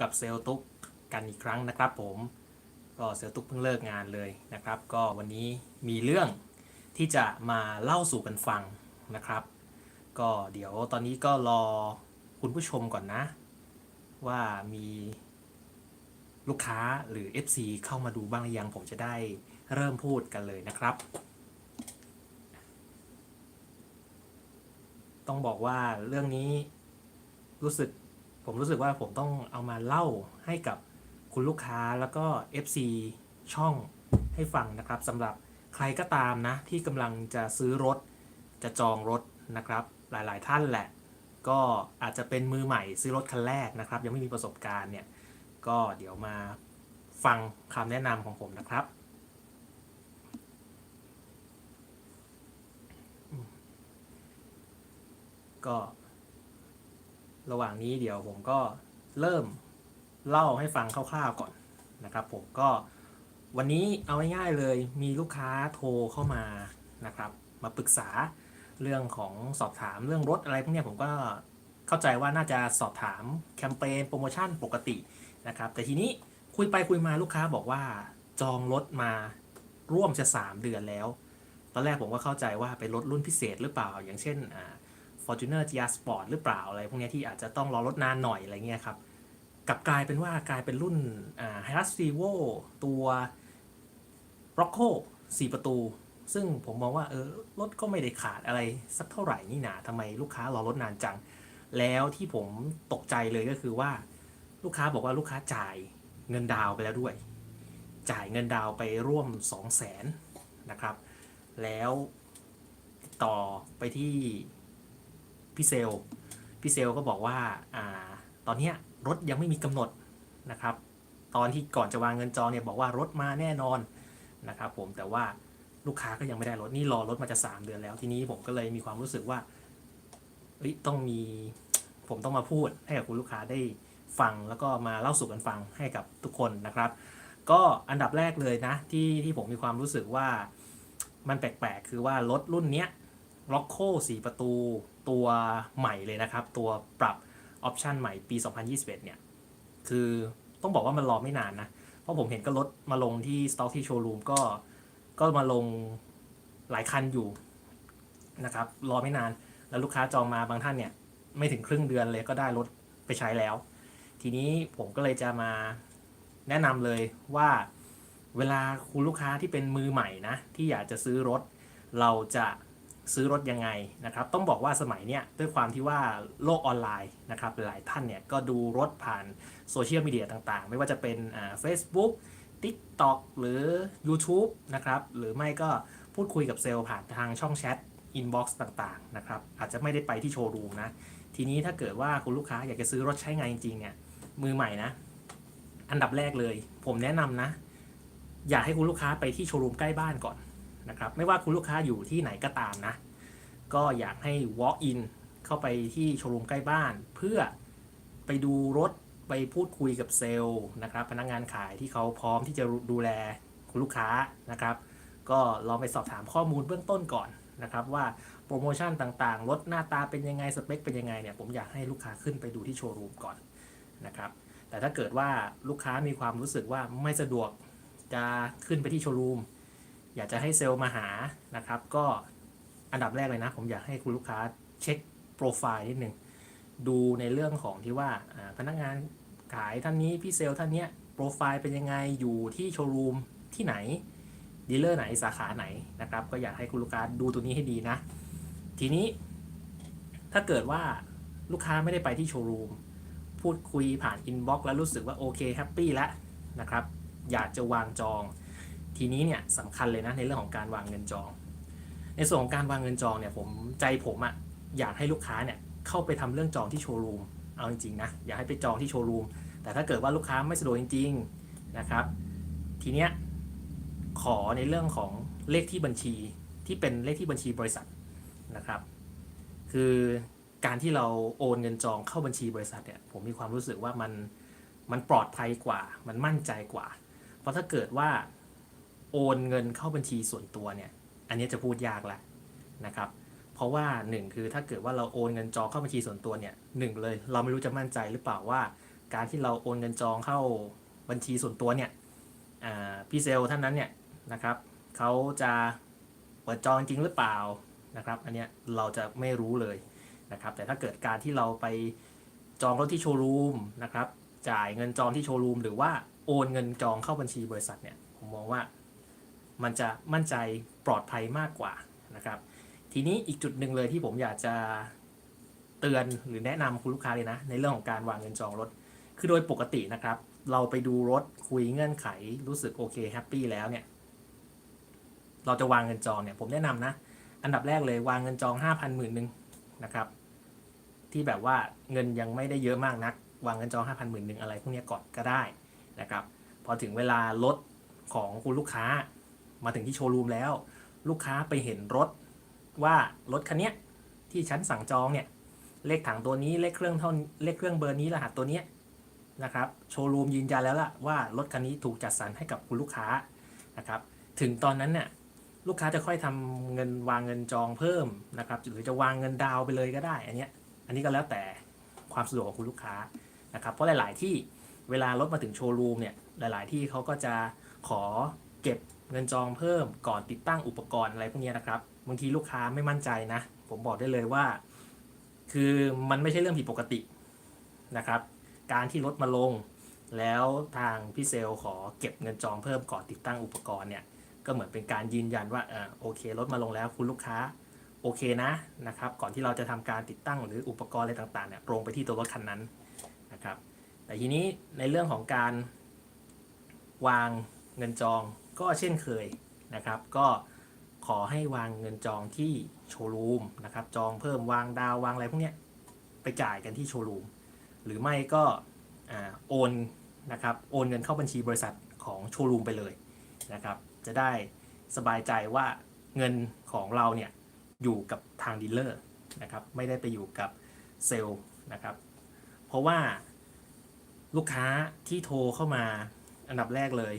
กับเซลล์ตุ๊กกันอีกครั้งนะครับผมก็เซลล์ตุ๊กเพิ่งเลิกงานเลยนะครับ ก็วันนี้มีเรื่องที่จะมาเล่าสู่กันฟังนะครับ ก็เดี๋ยวตอนนี้ก็รอคุณผู้ชมก่อนนะ ว่ามีลูกค้าหรือ FC เข้ามาดูบ้างหรือยังผมจะได้เริ่มพูดกันเลยนะครับ ต้องบอกว่าเรื่องนี้รู้สึก ผมรู้สึกว่าผมต้องเอามาเล่าให้กับคุณลูกค้าแล้วก็ FC ช่องให้ฟังนะครับสำหรับใครก็ตามนะ ที่กำลังจะซื้อรถ จะจองรถนะครับ หลายๆท่านแหละ ก็อาจจะเป็นมือใหม่ซื้อรถคันแรกนะครับ ยังไม่มีประสบการณ์เนี่ย ก็เดี๋ยวมาฟังคำแนะนำของผมนะครับก็ ระหว่างนี้เดี๋ยวผมก็เริ่มเล่าให้ฟังคร่าวๆก่อนนะครับ ผมก็วันนี้เอาง่ายๆเลยมีลูกค้าโทรเข้ามานะครับ มาปรึกษาเรื่องของสอบถามเรื่องรถอะไรพวกนี้ผมก็เข้าใจว่าน่าจะสอบถามแคมเปญโปรโมชั่นปกตินะครับ แต่ทีนี้คุยไปคุยมาลูกค้าบอกว่าจองรถมาร่วมจะ 3 เดือนแล้ว ตอนแรกผมก็เข้าใจว่าเป็นรถรุ่นพิเศษหรือเปล่า อย่างเช่นอ่า Fortuner GR Sport หรือเปล่าอะไรพวกนี้ที่อาจจะต้องรอรถนานหน่อยอะไรเงี้ยครับกลับกลายเป็นว่ากลายเป็นรุ่นอ่า h i l u x r e v o ตัว Rocco 4ประตู ซึ่งผมมองว่าเออรถก็ไม่ได้ขาดอะไรสักเท่าไหร่นี่นาทำไมลูกค้ารอรถนานจัง แล้วที่ผมตกใจเลยก็คือว่าลูกค้าบอกว่าลูกค้าจ่ายเงินดาวไปแล้วด้วย จ่ายเงินดาวไปร่วม 2 0 0แสนนะครับ แล้วต่อไปที่ พี่เซลพี่เซลก็บอกว่าอ่าตอนนี้รถยังไม่มีกำหนดนะครับ ตอนที่ก่อนจะวางเงินจองเนี่ยบอกว่ารถมาแน่นอนนะครับผมแต่ว่าลูกค้าก็ยังไม่ได้รถนี่รอรถมาจะ 3 เดือนแล้วทีนี้ผมก็เลยมีความรู้สึกว่าเฮ้ยต้องมีผมต้องมาพูดให้กับคุณลูกค้าได้ฟังแล้วก็มาเล่าสู่กันฟังให้กับทุกคนนะครับ ก็อันดับแรกเลยนะที่ที่ผมมีความรู้สึกว่ามันแปลกๆ คือว่ารถรุ่นเนี้ยล็อกโค4ประตูตัวใหม่เลยนะครับ ตัวปรับออปชันใหม่ปี 2021 เนี่ยคือต้องบอกว่ามันรอไม่นานนะ เพราะผมเห็นก็รถมาลงที่สต็อกที่โชว์รูมก็ก็มาลงหลายคันอยู่นะครับ รอไม่นานแล้วลูกค้าจองมาบางท่านเนี่ย ไม่ถึงครึ่งเดือนเลยก็ได้รถไปใช้แล้ว ทีนี้ผมก็เลยจะมาแนะนำเลยว่าเวลาคุณลูกค้าที่เป็นมือใหม่นะ ที่อยากจะซื้อรถ เราจะ ซื้อรถยังไงนะครับ ต้องบอกว่าสมัยเนี้ยด้วยความที่ว่าโลกออนไลน์นะครับหลายท่านเนี่ยก็ดูรถผ่านโซเชียลมีเดียต่างๆ ไม่ว่าจะเป็นอ่า Facebook TikTok หรือ YouTube นะครับหรือไม่ก็พูดคุยกับเซลล์ผ่านทางช่องแชท Inbox ต่างๆนะครับอาจจะไม่ได้ไปที่โชว์รูมนะทีนี้ถ้าเกิดว่าคุณลูกค้าอยากจะซื้อรถใช้งานจริงๆเนี่ยมือใหม่นะ อันดับแรกเลย ผมแนะนำนะ อยากให้คุณลูกค้าไปที่โชว์รูมใกล้บ้านก่อน นะครับไม่ว่าคุณลูกค้าอยู่ที่ไหนก็ตามนะ ก็อยากให้ walk in เข้าไปที่โชว์รูมใกล้บ้าน เพื่อไปดูรถไปพูดคุยกับเซลล์นะครับ พนักงานขายที่เขาพร้อมที่จะดูแลคุณลูกค้านะครับ ก็ลองไปสอบถามข้อมูลเบื้องต้นก่อนนะครับ ว่าโปรโมชั่นต่างๆ รถหน้าตาเป็นยังไงสเปคเป็นยังไงเนี่ยผมอยากให้ลูกค้าขึ้นไปดูที่โชว์รูมก่อนนะครับแต่ถ้าเกิดว่าลูกค้ามีความรู้สึกว่าไม่สะดวกจะขึ้นไปที่โชว์รูม อยากจะให้เซลล์มาหานะครับ ก็อันดับแรกเลยนะ ผมอยากให้คุณลูกค้าเช็คโปรไฟล์นิดหนึ่งดูในเรื่องของที่ว่าพนักงานขายท่านนี้พี่เซลล์ท่านเนี้ยโปรไฟล์เป็นยังไงอยู่ที่โชว์รูมที่ไหนดีลเลอร์ไหนสาขาไหนนะครับ ก็อยากให้คุณลูกค้าดูตัวนี้ให้ดีนะ ทีนี้ถ้าเกิดว่าลูกค้าไม่ได้ไปที่โชว์รูมพูดคุยผ่านอินบ็อกซ์แล้วรู้สึกว่าโอเคแฮปปี้แล้วนะครับ อยากจะวางจอง ทีนี้เนี่ยสำคัญเลยนะในเรื่องของการวางเงินจอง ในส่วนของการวางเงินจองเนี่ยผมใจผมอะอยากให้ลูกค้าเนี่ยเข้าไปทำเรื่องจองที่โชว์รูมเอาจริงๆนะอยากให้ไปจองที่โชว์รูมแต่ถ้าเกิดว่าลูกค้าไม่สะดวกจริงๆนะครับ ทีเนี้ยขอในเรื่องของเลขที่บัญชีที่เป็นเลขที่บัญชีบริษัทนะครับ คือการที่เราโอนเงินจองเข้าบัญชีบริษัทเนี่ยผมมีความรู้สึกว่ามันมันปลอดภัยกว่า มันมั่นใจกว่า เพราะถ้าเกิดว่า โอนเงินเข้าบัญชีส่วนตัวเนี่ยอันนี้จะพูดยากละนะครับเพราะว่าหนึ่งคือถ้าเกิดว่าเราโอนเงินจองเข้าบัญชีส่วนตัวเนี่ยหนึ่งเลยเราไม่รู้จะมั่นใจหรือเปล่าว่า การที่เราโอนเงินจองเข้าบัญชีส่วนตัวเนี่ยพี่เซลท่านนั้นเนี่ยนะครับเขาจะเปิดจองจริงหรือเปล่านะครับอันเนี้ยเราจะไม่รู้เลยนะครับแต่ถ้าเกิดการที่เราไปจองรถที่โชว์รูมนะครับจ่ายเงินจองที่โชว์รูมหรือว่าโอนเงินจองเข้าบัญชีบริษัทเนี่ยผมมองว่า มันจะมั่นใจปลอดภัยมากกว่านะครับ ทีนี้อีกจุดหนึ่งเลยที่ผมอยากจะเตือนหรือแนะนำคุณลูกค้าเลยนะ ในเรื่องของการวางเงินจองรถ คือโดยปกตินะครับ เราไปดูรถคุยเงื่อนไขรู้สึกโอเคแฮปปี้แล้วเนี่ย เราจะวางเงินจองเนี่ยผมแนะนำนะ อันดับแรกเลยวางเงินจองห้าพันหมื่นหนึ่งนะครับ ที่แบบว่าเงินยังไม่ได้เยอะมากนัก วางเงินจองห้าพันหมื่นหนึ่งอะไรพวกนี้ก่อนก็ได้นะครับ พอถึงเวลารถของคุณลูกค้า มาถึงที่โชว์รูมแล้ว ลูกค้าไปเห็นรถว่ารถคันเนี้ยที่ฉันสั่งจองเนี่ยเลขถังตัวนี้เลขเครื่องเท่าเลขเครื่องเบอร์นี้รหัสตัวเนี้ยนะครับโชว์รูมยืนยันแล้วล่ะว่ารถคันนี้ถูกจัดสรรให้กับคุณลูกค้านะครับถึงตอนนั้นเนี่ยลูกค้าจะค่อยทำเงินวางเงินจองเพิ่มนะครับหรือจะวางเงินดาวไปเลยก็ได้ อันเนี้ยอันนี้ก็แล้วแต่ความสะดวกของคุณลูกค้านะครับเพราะหลาย ๆ ที่เวลารถมาถึงโชว์รูมเนี่ยหลาย ๆ ที่เขาก็จะขอเก็บ เงินจองเพิ่มก่อนติดตั้งอุปกรณ์อะไรพวกนี้นะครับบางทีลูกค้าไม่มั่นใจนะ ผมบอกได้เลยว่า คือมันไม่ใช่เรื่องผิดปกตินะครับ การที่รถมาลง แล้วทางพี่เซลขอเก็บเงินจองเพิ่มก่อนติดตั้งอุปกรณ์เนี่ยก็เหมือนเป็นการยืนยันว่าเออโอเครถมาลงแล้วคุณลูกค้าโอเคนะนะครับก่อนที่เราจะทำการติดตั้งหรืออุปกรณ์อะไรต่างๆเนี่ยตรงไปที่ตัวรถคันนั้นนะครับแต่ทีนี้ในเรื่องของการวางเงินจอง ก็เช่นเคยนะครับ ก็ขอให้วางเงินจองที่โชว์รูมนะครับ จองเพิ่มวางดาววางอะไรพวกนี้ไปจ่ายกันที่โชว์รูมหรือไม่ก็อ่าโอนนะครับโอนเงินเข้าบัญชีบริษัทของโชว์รูมไปเลยนะครับ จะได้สบายใจว่าเงินของเราเนี่ยอยู่กับทางดีลเลอร์นะครับ ไม่ได้ไปอยู่กับเซลล์นะครับ เพราะว่าลูกค้าที่โทรเข้ามาอันดับแรกเลย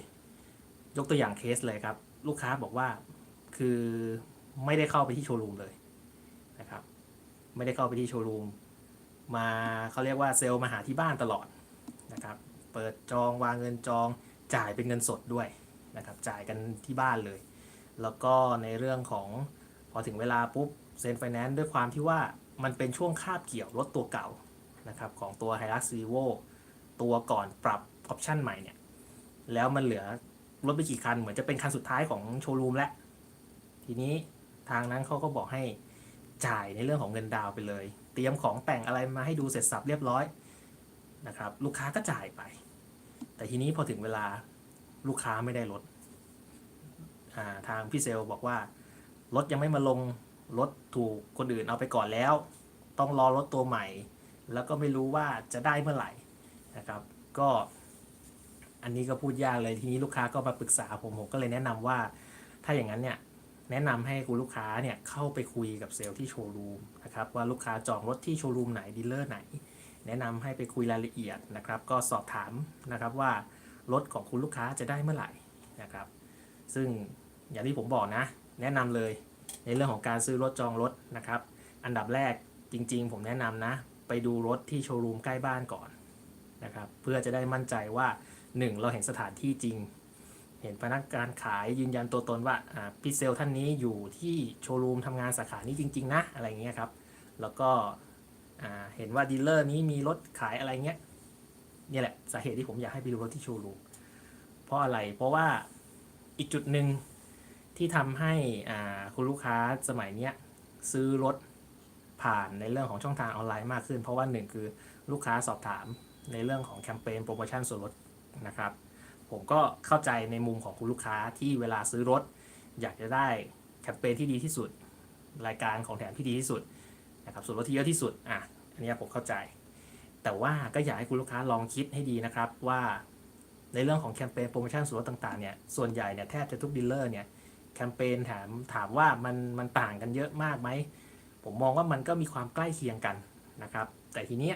ยกตัวอย่างเคสเลยครับ ลูกค้าบอกว่าคือไม่ได้เข้าไปที่โชว์รูมเลยนะครับ ไม่ได้เข้าไปที่โชว์รูมมาเขาเรียกว่าเซลล์มาหาที่บ้านตลอดนะครับ เปิดจองวางเงินจองจ่ายเป็นเงินสดด้วยนะครับ จ่ายกันที่บ้านเลย แล้วก็ในเรื่องของพอถึงเวลาปุ๊บเซ็นไฟแนนซ์ด้วยความที่ว่ามันเป็นช่วงคาบเกี่ยวรถตัวเก่านะครับของตัว h i l u x r e v o ตัวก่อนปรับออปชั่นใหม่เนี่ย แล้วมันเหลือ รถไปกี่คัน เหมือนจะเป็นคันสุดท้ายของโชว์รูมแล้ว ทีนี้ทางนั้นเขาก็บอกให้จ่ายในเรื่องของเงินดาวไปเลย เตรียมของแต่งอะไรมาให้ดูเสร็จสับเรียบร้อยนะครับ ลูกค้าก็จ่ายไป แต่ทีนี้พอถึงเวลาลูกค้าไม่ได้รถอ่าทางพี่เซลบอกว่ารถยังไม่มาลงรถถูกคนอื่นเอาไปก่อนแล้ว ต้องรอรถตัวใหม่ แล้วก็ไม่รู้ว่าจะได้เมื่อไหร่นะครับ ก็ อันนี้ก็พูดยากเลยทีนี้ลูกค้าก็มาปรึกษาผมผมก็เลยแนะนำว่า ถ้าอย่างนั้นเนี่ยแนะนำให้คุณลูกค้าเนี่ยเข้าไปคุยกับเซลล์ที่โชว์รูมนะครับว่าลูกค้าจองรถที่โชว์รูมไหนดีลเลอร์ไหน แนะนำให้ไปคุยรายละเอียดนะครับก็สอบถามนะครับว่ารถของคุณลูกค้าจะได้เมื่อไหร่นะครับ ซึ่งอย่างที่ผมบอกนะ แนะนำเลยในเรื่องของการซื้อรถจองรถนะครับ อันดับแรกจริง ๆ ผมแนะนำนะ ไปดูรถที่โชว์รูมใกล้บ้านก่อนนะครับเพื่อจะได้มั่นใจว่า 1 เราเห็นสถานที่จริง เห็นพนักงานขายยืนยันตัวตนว่าพี่เซลท่านนี้อยู่ที่โชว์รูมทำงานสาขานี้จริง ๆ นะ อะไรเงี้ยครับ แล้วก็เห็นว่าดีลเลอร์นี้มีรถขายอะไรเงี้ยเนี่ยแหละสาเหตุที่ผมอยากให้ไปดูรถที่โชว์รูมเพราะอะไรเพราะว่าอีกจุดหนึ่งที่ทำให้คุณลูกค้าสมัยนี้ซื้อรถผ่านในเรื่องของช่องทางออนไลน์มากขึ้น เพราะว่าหนึ่งคือลูกค้าสอบถามในเรื่องของแคมเปญโปรโมชั่นส่วนลด นะครับ ผมก็เข้าใจในมุมของคุณลูกค้าที่เวลาซื้อรถ อยากจะได้แคมเปญที่ดีที่สุด รายการของแถมที่ดีที่สุดนะครับส่วนลดที่เยอะที่สุดอะอันนี้ผมเข้าใจ แต่ว่าก็อยากให้คุณลูกค้าลองคิดให้ดีนะครับว่าในเรื่องของแคมเปญโปรโมชั่นส่วนลดต่างๆเนี่ยส่วนใหญ่เนี่ยแทบจะทุกดีลเลอร์เนี่ยแคมเปญถามถามว่ามันมันต่างกันเยอะมากไหมผมมองว่ามันก็มีความใกล้เคียงกันนะครับ แต่ทีเนี้ย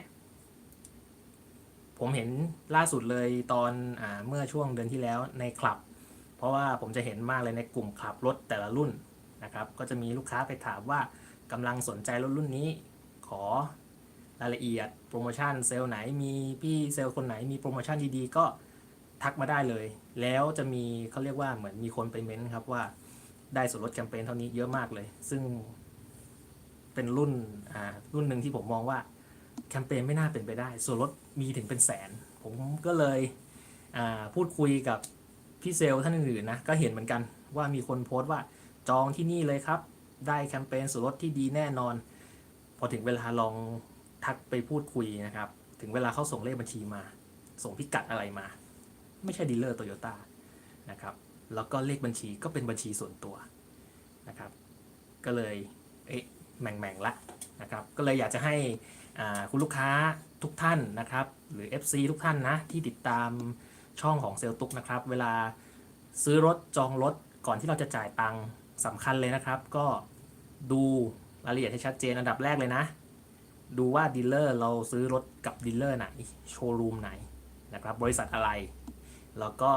ผมเห็นล่าสุดเลยตอนอเมื่อช่วงเดือนที่แล้วในคลับ เพราะว่าผมจะเห็นมากเลยในกลุ่มคลับรถแต่ละรุ่นนะครับ ก็จะมีลูกค้าไปถามว่ากำลังสนใจรถรุ่นนี้ ขอรายละเอียดโปรโมชั่นเซลล์ไหนมีพี่เซลล์คนไหนมีโปรโมชั่นดีๆก็ทักมาได้เลย แล้วจะมีเขาเรียกว่าเหมือนมีคนไปเม้นครับว่าได้ส่วนลดแคมเปญเท่านี้เยอะมากเลย ซึ่งเป็นรุ่นรุ่นหนึ่งที่ผมมองว่า แคมเปญไม่น่าเป็นไปได้ ส่วนลดมีถึงเป็นแสน ผมก็เลยพูดคุยกับพี่เซลท่านอื่นๆนะ ก็เห็นเหมือนกันว่ามีคนโพสต์ว่าจองที่นี่เลยครับ ได้แคมเปญส่วนลดที่ดีแน่นอน พอถึงเวลาลองทักไปพูดคุยนะครับ ถึงเวลาเขาส่งเลขบัญชีมา ส่งพิกัดอะไรมา ไม่ใช่ดีลเลอร์โตโยต้านะครับ แล้วก็เลขบัญชีก็เป็นบัญชีส่วนตัวนะครับ ก็เลย เอ๊ะแหม่งๆละนะครับ ก็เลยอยากจะให้ คุณลูกค้าทุกท่านนะครับ หรือ FC ทุกท่านนะ ที่ติดตามช่องของเซลล์ตุกนะครับ เวลาซื้อรถจองรถก่อนที่เราจะจ่ายตังค์สำคัญเลยนะครับ ก็ดูรายละเอียดให้ชัดเจนอันดับแรกเลยนะ ดูว่าดีลเลอร์เราซื้อรถกับดีลเลอร์ไหนโชว์รูมไหนนะครับบริษัทอะไร แล้วก็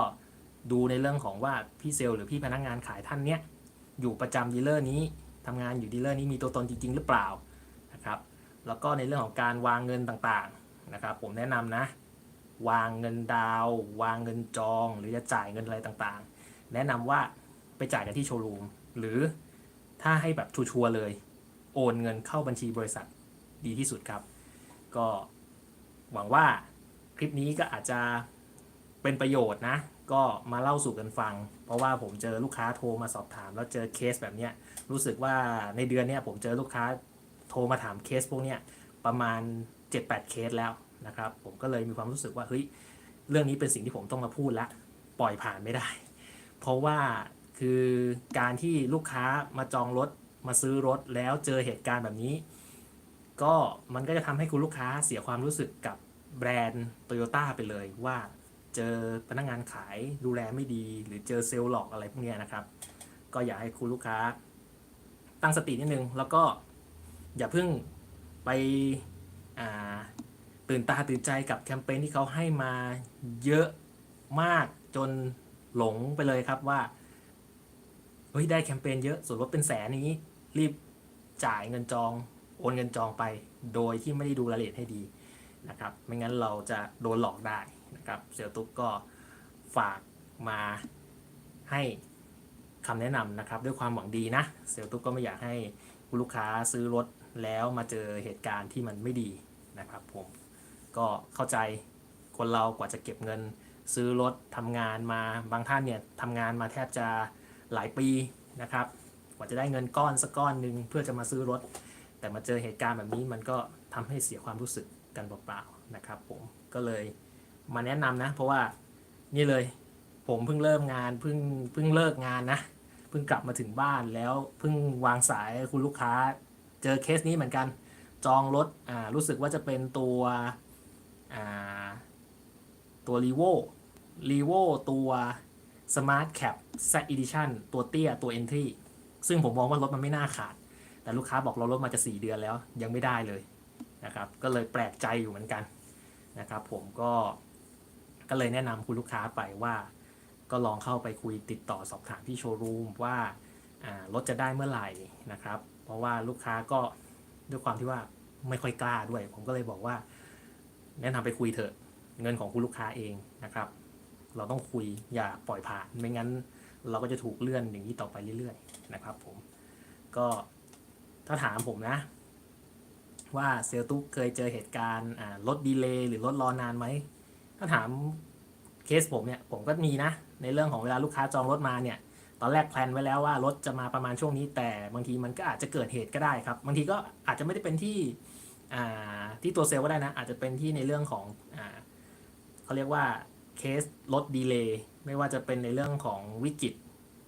ดูในเรื่องของว่าพี่เซลล์หรือพี่พนักงานขายท่านเนี้ยอยู่ประจำดีลเลอร์นี้ทำงานอยู่ดีลเลอร์นี้มีตัวตนจริง ๆ หรือเปล่านะครับ แล้วก็ในเรื่องของการวางเงินต่างๆนะครับ ผมแนะนำนะ วางเงินดาว วางเงินจอง หรือจะจ่ายเงินอะไรต่างๆ แนะนำว่าไปจ่ายกันที่โชว์รูมหรือถ้าให้แบบชัวร์เลย โอนเงินเข้าบัญชีบริษัทดีที่สุดครับ ก็หวังว่าคลิปนี้ก็อาจจะเป็นประโยชน์นะ ก็มาเล่าสู่กันฟัง เพราะว่าผมเจอลูกค้าโทรมาสอบถาม แล้วเจอเคสแบบนี้รู้สึกว่าในเดือนนี้ผมเจอลูกค้า รมาถามเคสพวกเนี้ยประมาณ 7-8 เคสแล้วนะครับ ผมก็เลยมีความรู้สึกว่าเฮ้ยเรื่องนี้เป็นสิ่งที่ผมต้องมาพูดละปล่อยผ่านไม่ได้ เพราะว่าคือการที่ลูกค้ามาจองรถมาซื้อรถแล้วเจอเหตุการณ์แบบนี้ ก็มันก็จะทำให้คุณลูกค้าเสียความรู้สึกกับแบรนด์โตโยต้าไปเลยว่าเจอพนักงานขายดูแลไม่ดี หรือเจอเซลล์หลอกอะไรพวกนี้นะครับ ก็อยากให้คุณลูกค้าตั้งสตินิดนึง แล้วก็ อย่าเพิ่งไปตื่นตาตื่นใจกับแคมเปญที่เขาให้มาเยอะมากจนหลงไปเลยครับว่าเฮ้ยได้แคมเปญเยอะส่วนลดเป็นแสนนี้รีบจ่ายเงินจอง โอนเงินจองไป โดยที่ไม่ได้ดูรายละเอียดให้ดีนะครับไม่งั้นเราจะโดนหลอกได้นะครับเซลลตุ๊กก็ฝากมาให้คำแนะนำนะครับด้วยความหวังดีนะเซลลตุ๊กก็ไม่อยากให้ลูกค้าซื้อรถ แล้วมาเจอเหตุการณ์ที่มันไม่ดีนะครับผมก็เข้าใจคนเรากว่าจะเก็บเงิน ซื้อรถทำงานมาบางท่านเนี่ยทำงานมาแทบจะหลายปีนะครับกว่าจะได้เงินก้อนสักก้อนหนึ่งเพื่อจะมาซื้อรถ แต่มาเจอเหตุการณ์แบบนี้มันก็ทำให้เสียความรู้สึกกันเปล่าๆนะครับผมก็เลยมาแนะนำนะ เพราะว่านี่เลยผมเพิ่งเริ่มงานเพิ่งเพิ่งเลิกงานนะเพิ่งกลับมาถึงบ้านแล้วเพิ่งวางสายคุณลูกค้า เจอเคสนี้เหมือนกัน จองรถอ่ารู้สึกว่าจะเป็นตัวอ่าตัว r ีโวรีโวตัว Smart Cap Z Edition ตัวเตี้ยตัว Entry ซึ่งผมมองว่ารถมันไม่น่าขาด แต่ลูกค้าบอกเรารถมาจะ 4 เดือนแล้ว ยังไม่ได้เลยนะครับ ก็เลยแปลกใจอยู่เหมือนกันนะครับ ผมก็ก็เลยแนะนำคุณลูกค้าไปว่า ก็ลองเข้าไปคุยติดต่อสอบถามที่โชว์รูมว่าอ่ารถจะได้เมื่อไหร่นะครับ เพราะว่าลูกค้าก็ด้วยความที่ว่าไม่ค่อยกล้าด้วย ผมก็เลยบอกว่า แนะนำไปคุยเถอะเงินของคุณลูกค้าเองนะครับ เราต้องคุยอย่าปล่อยผ่านไม่งั้น เราก็จะถูกเลื่อนอย่างนี้ต่อไปเรื่อยๆ นะครับ ผมก็ถ้าถามผมนะ ว่าเซลล์ตุ๊กเคยเจอเหตุการณ์อ่ารถดีเลย์หรือรถรอนานไหมถ้าถามเคสผมเนี่ยผมก็มีนะ ในเรื่องของเวลาลูกค้าจองรถมาเนี่ย ตอนแรกแพลนไว้แล้วว่ารถจะมาประมาณช่วงนี้แต่บางทีมันก็อาจจะเกิดเหตุก็ได้ครับ บางทีก็อาจจะไม่ได้เป็นที่ที่ตัวเซลล์ก็ได้นะ อาจจะเป็นที่ในเรื่องของอเขาเรียกว่าเคสรถดีเลย์ไม่ว่าจะเป็นในเรื่องของวิกฤต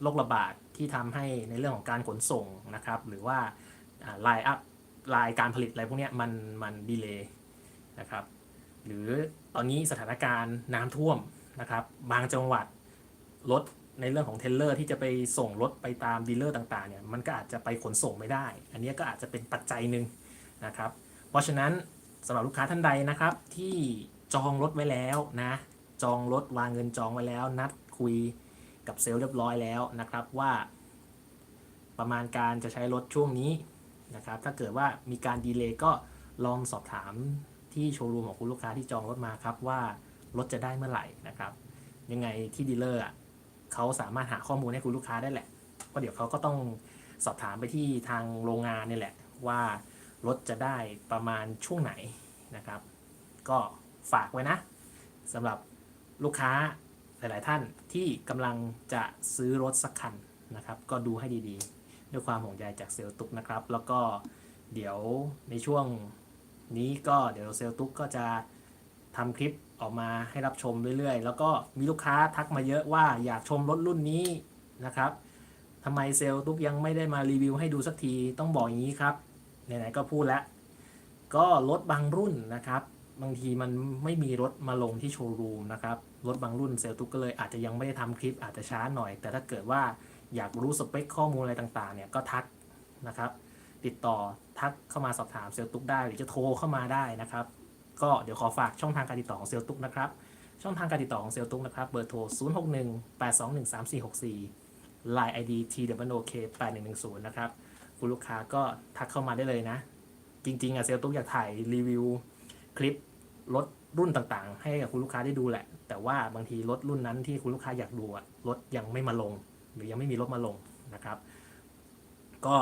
โรคระบาดที่ทำให้ในเรื่องของการขนส่งนะครับ หรือว่าไลายอัพลายการผลิตอะไรพวกนี้มันมันดีเลย์นะครับ หรือตอนนี้สถานการณ์น้ำท่วมนะครับ บางจังหวัดรถ ในเรื่องของเทลเลอร์ที่จะไปส่งรถไปตามดีลเลอร์ต่างๆเนี่ยมันก็อาจจะไปขนส่งไม่ได้ อันนี้ก็อาจจะเป็นปัจจัยหนึ่งนะครับ เพราะฉะนั้นสำหรับลูกค้าท่านใดนะครับ ที่จองรถไว้แล้วนะจองรถวางเงินจองไว้แล้ว นัดคุยกับเซลล์เรียบร้อยแล้วนะครับว่า ประมาณการจะใช้รถช่วงนี้นะครับถ้าเกิดว่ามีการดีเลย์ก็ลองสอบถามที่โชว์รูมของคุณลูกค้าที่จองรถมาครับว่ารถจะได้เมื่อไหร่นะครับ ยังไงที่ดีลเลอร์ เขาสามารถหาข้อมูลให้คุณลูกค้าได้แหละเพราะเดี๋ยวเขาก็ต้องสอบถามไปที่ทางโรงงานนี่แหละ ว่ารถจะได้ประมาณช่วงไหนนะครับ ก็ฝากไว้นะสำหรับลูกค้าหลาย ๆ ท่านที่กำลังจะซื้อรถสักคันนะครับ ก็ดูให้ดีๆ ด้วยความห่วงใยจากเซลตุกนะครับ แล้วก็เดี๋ยวในช่วงนี้ก็เดี๋ยวเซลตุกก็จะทำคลิป ออกมาให้รับชมเรื่อยๆ แล้วก็มีลูกค้าทักมาเยอะว่าอยากชมรถรุ่นนี้นะครับทำไมเซลล์ตุกยังไม่ได้มารีวิวให้ดูสักทีต้องบอกอย่างนี้ครับไหนๆก็พูดแล้ว ก็รถบางรุ่นนะครับ บางทีมันไม่มีรถมาลงที่โชว์รูมนะครับรถบางรุ่นเซลล์ตุกก็เลยอาจจะยังไม่ได้ทำคลิปอาจจะช้าหน่อย แต่ถ้าเกิดว่าอยากรู้สเปคข้อมูลอะไรต่างๆเนี่ยก็ทักนะครับ ติดต่อทักเข้ามาสอบถามเซลล์ตุกได้หรือจะโทรเข้ามาได้นะครับ ก็เดี๋ยวขอฝากช่องทางการติดต่อของเซลตุกนะครับ ช่องทางการติดต่อของเซลตุกนะครับ เบอร์โทร 0 6 1 8 2 1 3 4 6 4 Line ID T W O K 8 1 1 0นะครับ คุณลูกค้าก็ทักเข้ามาได้เลยนะ จริงๆอะเซลตุกอยากถ่ายรีวิวคลิปรถรุ่นต่างๆ ให้กับคุณลูกค้าได้ดูแหละ แต่ว่าบางทีรถรุ่นนั้นที่คุณลูกค้าอยากดูอะรถยังไม่มาลง หรือยังไม่มีรถมาลงนะครับ ก็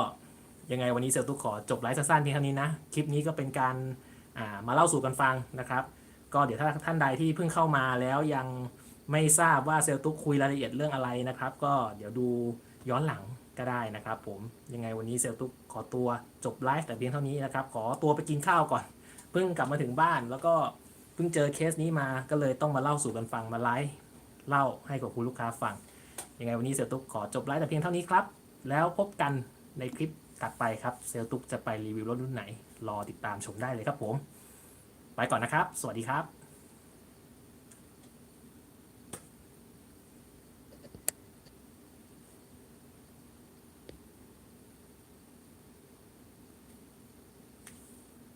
ยังไงวันนี้เซลตุกขอจบไลฟ์สั้นๆเพียงเท่านี้นะ คลิปนี้ก็เป็นการ มาเล่าสู่กันฟังนะครับ ก็เดี๋ยวถ้าท่านใดที่เพิ่งเข้ามาแล้วยังไม่ทราบว่าเซลตุกคุยรายละเอียดเรื่องอะไรนะครับ ก็เดี๋ยวดูย้อนหลังก็ได้นะครับผมยังไงวันนี้เซลตุกขอตัวจบไลฟ์แต่เพียงเท่านี้นะครับ ขอตัวไปกินข้าวก่อน เพิ่งกลับมาถึงบ้านแล้วก็เพิ่งเจอเคสนี้มาก็เลยต้องมาเล่าสู่กันฟังมาไลฟ์เล่าให้กับคุณลูกค้าฟังยังไงวันนี้เซลตุกขอจบไลฟ์แต่เพียงเท่านี้ครับ แล้วพบกันในคลิป ถัดไปครับเซลตุกจะไปรีวิวรถรุ่นไหน รอติดตามชมได้เลยครับผม ไปก่อนนะครับ สวัสดีครับ